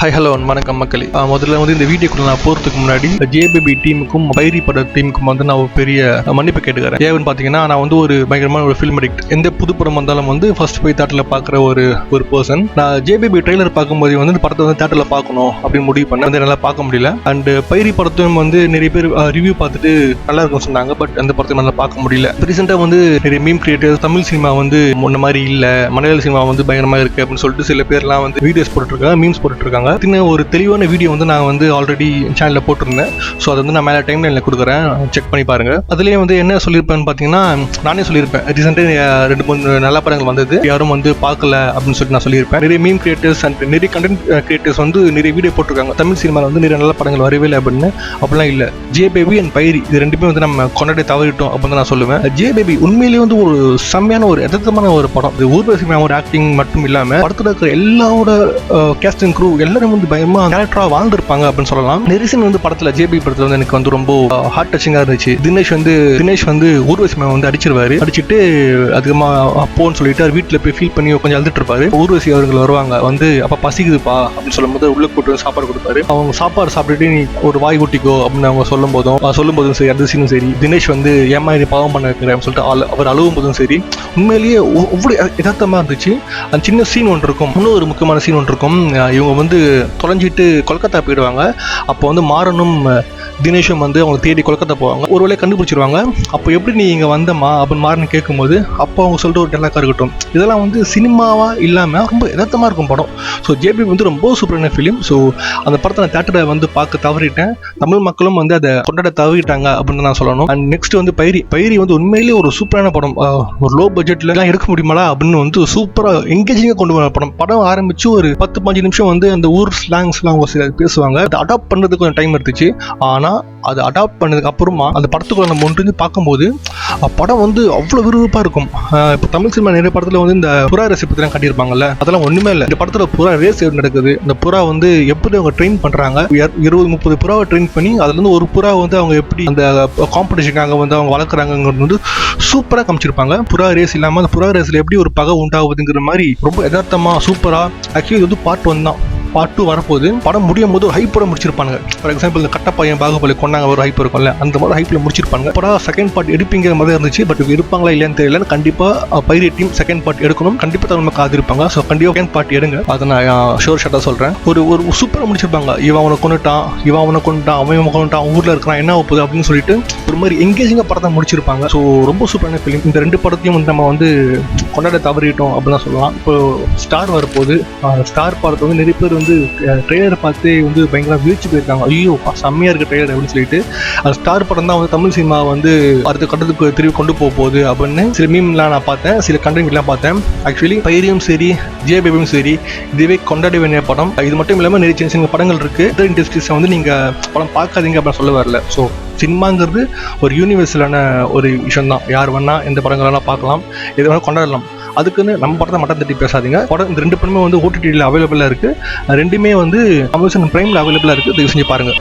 High hello வணக்கம் மக்களே. முதல்ல வந்து இந்த வீடியோக்குள்ள நான் போகிறதுக்கு முன்னாடி ஜேபிபி டீமுக்கும் பைரி பட டீமுக்கும் வந்து நான் ஒரு பெரிய மன்னிப்பு கேட்டுக்கிறேன். ஏன்னு பார்த்தீங்கன்னா நான் வந்து ஒரு பயங்கரமான ஒரு ஃபில்ம் அடிக்ட் எந்த புது படம் வந்தாலும் வந்து ஃபர்ஸ்ட் போய் தேட்டரில் பார்க்குற ஒரு ஒரு பர்சன் நான் ஜேபிபி ட்ரெய்லர் பார்க்கும்போது வந்து இந்த படத்தை வந்து தேட்டரில் பார்க்கணும் அப்படின்னு முடிவு பண்ண வந்து என்னால் பார்க்க முடியல. அண்ட் பைரி படத்தையும் வந்து நிறைய பேர் ரிவ்யூ பார்த்துட்டு நல்லா இருக்கும்னு சொன்னாங்க. பட் அந்த படத்தை என்னால் பார்க்க முடியல. ரீசெண்டாக வந்து நிறைய மீம் கிரியேட்டர் தமிழ் சினிமா வந்து முன்ன மாதிரி இல்லை. மலையாள சினிமா வந்து பயங்கரமாக இருக்கு அப்படின்னு சொல்லிட்டு சில பேர்லாம் வந்து வீடியோஸ் போட்டுருக்காங்க மீம்ஸ் போட்டுருக்காங்க சின்ன ஒரு தெளிவான வீடியோ வந்து நான் வந்து ஆல்ரெடி சேனலில் போட்டிருந்தேன். ஸோ அதை வந்து நான் மேலே டைம் லைனில் கொடுக்குறேன். செக் பண்ணி பாருங்கள் அதுலேயே வந்து என்ன சொல்லியிருப்பேன்னு பார்த்தீங்கன்னா நானே சொல்லியிருப்பேன். ரீசெண்டாக ரெண்டு மூணு நல்ல படங்கள் வந்தது. யாரும் வந்து பார்க்கல அப்படின்னு சொல்லிட்டு நான் சொல்லியிருப்பேன். நிறைய மீம் கிரியேட்டர்ஸ் அண்ட் நிறைய கண்டென்ட் கிரியேட்டர்ஸ் வந்து நிறைய வீடியோ போட்டிருக்காங்க. தமிழ் சினிமாவில் வந்து நிறைய நல்ல படங்கள் வரவே இல்லை அப்படின்னு அப்படிலாம் இல்லை. ஜே பேபி அண்ட் பைரி இது ரெண்டுமே வந்து நம்ம கொண்டாடி தவறிட்டோம் அப்படின்னு நான் சொல்லுவேன். ஜே பேபி உண்மையிலேயே வந்து ஒரு செம்மையான ஒரு யதார்த்தமான ஒரு படம். இது ஊர்வசி மேமோட ஆக்டிங் மட்டும் இல்லாமல் படத்தில் இருக்கிற எல்லாரோட கேஸ்டிங் க்ரூ எல்லாரும் வந்து பயமா கேரக்டரா வாழ்ந்திருப்பாங்க அப்படின்னு சொல்லலாம். நெரிசன் வந்து படத்துல ஜேபி படத்துல வந்து எனக்கு வந்து ரொம்ப ஹார்ட் டச்சிங்கா இருந்துச்சு. தினேஷ் வந்து தினேஷ் வந்து ஊர்வசி மேம் வந்து அடிச்சிருவாரு. அடிச்சிட்டு அதிகமா அப்போன்னு சொல்லிட்டு அவர் வீட்டுல போய் ஃபீல் பண்ணி கொஞ்சம் அழுதுட்டு இருப்பாரு. ஊர்வசி அவர்கள் வருவாங்க வந்து அப்ப பசிக்குதுப்பா அப்படின்னு சொல்லும்போது உள்ள கூட்டு வந்து சாப்பாடு கொடுப்பாரு. அவங்க சாப்பாடு சாப்பிட்டுட்டு நீ ஒரு வாய் ஊட்டிக்கோ அப்படின்னு அவங்க சொல்லும் போதும் சொல்லும் போதும் சரி அந்த சீனும் சரி தினேஷ் வந்து ஏமா இது பாவம் பண்ண அப்படின்னு சொல்லிட்டு அவர் அழுவும் போதும் சரி உண்மையிலேயே ஒவ்வொரு யதார்த்தமா இருந்துச்சு. அந்த சின்ன சீன் ஒன்று இருக்கும். இன்னும் ஒரு முக்கியமான சீன் ஒன்று இருக்கும். இவங்க வந்து தொலைஞ்சிட்டு கொல்கத்தா போயிடுவாங்க. அப்போ வந்து மாறனும் தினேஷும் வந்து அவங்க தேடி கொல்கத்தா போவாங்க. ஒரு வேலையை கண்டுபிடிச்சிருவாங்க. அப்போ எப்படி நீ இங்கே வந்தம்மா அப்படின்னு மாறன் கேட்கும்போது அப்போ அவங்க சொல்லிட்டு ஒரு டெல்லாக்காக இருக்கட்டும். இதெல்லாம் வந்து சினிமாவாக இல்லாமல் ரொம்ப எதார்த்தமாக இருக்கும் படம். ஸோ ஜேபி வந்து ரொம்ப சூப்பரான ஃபிலிம் ஸோ அந்த படத்தை நான் தேட்டரை வந்து பார்க்க தவறிட்டேன். தமிழ் மக்களும் வந்து அதை கொண்டாட தவறிட்டாங்க அப்படின்னு நான் சொல்லணும். அண்ட் நெக்ஸ்ட் வந்து பைரி. பைரி வந்து உண்மையிலேயே ஒரு சூப்பரான படம். ஒரு லோ பட்ஜெட்லலாம் எடுக்க முடியுமாடா அப்படின்னு வந்து சூப்பராக என்கேஜிங்காக கொண்டு வர படம். படம் ஆரம்பித்து ஒரு பத்து பஞ்சு நிமிஷம் வந்து அந்த ஊர் ஸ்லாங்ஸ்லாம் அவங்க சில பேசுவாங்க. அதை அடாப்ட் பண்ணுறதுக்கு கொஞ்சம் டைம் எடுத்துச்சு. ஆனால் அது அடாப்ட் பண்ணதுக்கு அப்புறமா அந்த படத்துக்குள்ள நம்ம ஒன்று பார்க்கும்போது படம் வந்து அவ்வளோ விறுவிறுப்பாக இருக்கும். இப்போ தமிழ் சினிமா நிறைய படத்தில் வந்து இந்த புறா ரேஸ் பற்றிலாம் காட்டியிருப்பாங்கல்ல அதெல்லாம் ஒன்றுமே இல்லை. இந்த படத்தில் புறா ரேஸ் நடக்குது? இந்த புறா வந்து எப்படி அவங்க ட்ரெயின் பண்ணுறாங்க இருபது முப்பது புறாவை ட்ரெயின் பண்ணி அதுலேருந்து ஒரு புறா வந்து அவங்க எப்படி அந்த காம்படிஷனுக்காக வந்து அவங்க வளர்க்குறாங்கிறது வந்து சூப்பராக காமிச்சிருப்பாங்க. புறா ரேஸ் இல்லாமல் அந்த புறா ரேஸில் எப்படி ஒரு பகை உண்டாகுதுங்கிற மாதிரி ரொம்ப யதார்த்தமாக சூப்பராக ஆக்சுவலி இது வந்து பார்ட் ஒன் தான். பார்ட் டூ வரப்போது படம் முடியும் போது ஒரு ஹைப்போட முடிச்சிருப்பாங்க ஃபார் எக்ஸாம்பிள் இந்த கட்டப்பையன் பாகுபலி கொண்டாங்க ஒரு ஹைப் இருக்கும்ல அந்த மாதிரி ஹைப்பில் முடிச்சிருப்பாங்க படம் செகண்ட் பார்ட் எடுப்பீங்கிற மாதிரி இருந்துச்சு பட் இருப்பாங்களா இல்லையான்னு தெரியல. கண்டிப்பாக பைரேட் டீம் செகண்ட் பார்ட் எடுக்கணும். கண்டிப்பாக தமிழ் மக்கள் ஆதிருப்பாங்க ஸோ கண்டிப்பாக செகண்ட் பார்ட் எடுங்க. அதை நான் ஷோர் ஷாட்டாக சொல்கிறேன் ஒரு ஒரு சூப்பராக முடிச்சிருப்பாங்க. இவன் அவனை கொண்டுட்டான் இவன் அவனை கொண்டுட்டான் அவன் இவன் கொண்டுட்டான் ஊரில் இருக்கிறான் என்ன போகுது அப்படின்னு சொல்லிட்டு ஒரு மாதிரி எங்கேஜிங்காக படத்தை முடிச்சிருப்பாங்க. ஸோ ரொம்ப சூப்பரான ஃபிலிம் இந்த ரெண்டு படத்தையும் வந்து நம்ம வந்து கொண்டாட தவறிட்டோம் அப்படின்னு சொல்லலாம். இப்போ ஸ்டார் வரப்போகுது. ஸ்டார் படத்தை வந்து நிறைய பேர் வந்து ட்ரெய்லர் பார்த்து வந்து பயங்கர வீழ்ச்சி போயிருக்காங்க. ஐயோ செம்மையாக செம்மையா இருக்கு ட்ரெய்லர் அப்படின்னு சொல்லிட்டு. அந்த ஸ்டார் படம் தான் வந்து தமிழ் சினிமா வந்து அடுத்த கட்டத்துக்கு திரும்பி கொண்டு போக போகுது அப்படின்னு சில மீம்லாம் நான் பார்த்தேன். சில கண்டென்ட்லாம் பார்த்தேன். ஆக்சுவலி பயிரியும் சரி ஜேபேபியும் சரி இதுவே கொண்டாட வேண்டிய படம். இது மட்டும் இல்லாமல் நிறைய சின்ன சின்ன படங்கள் இருக்கு. இதர் இண்டஸ்ட்ரீஸை வந்து நீங்க படம் பார்க்காதீங்க அப்படின்னு சொல்ல வரல. ஸோ சினிமாங்கிறது ஒரு யூனிவர்சலான ஒரு விஷயம் தான் யார் வேணா எந்த படங்கள் பார்க்கலாம். எது வேணா கொண்டாடலாம். அதுக்குன்னு நம்ம படத்தை மட்டும் தட்டி பேசாதீங்க. படம் இந்த ரெண்டு படமே வந்து ஓடிடியில் அவைலபிளாக இருக்குது ரெண்டுமே வந்து அமேசான் ப்ரைமில் அவைலபிளாக இருக்குது தயவு செஞ்சு பாருங்கள்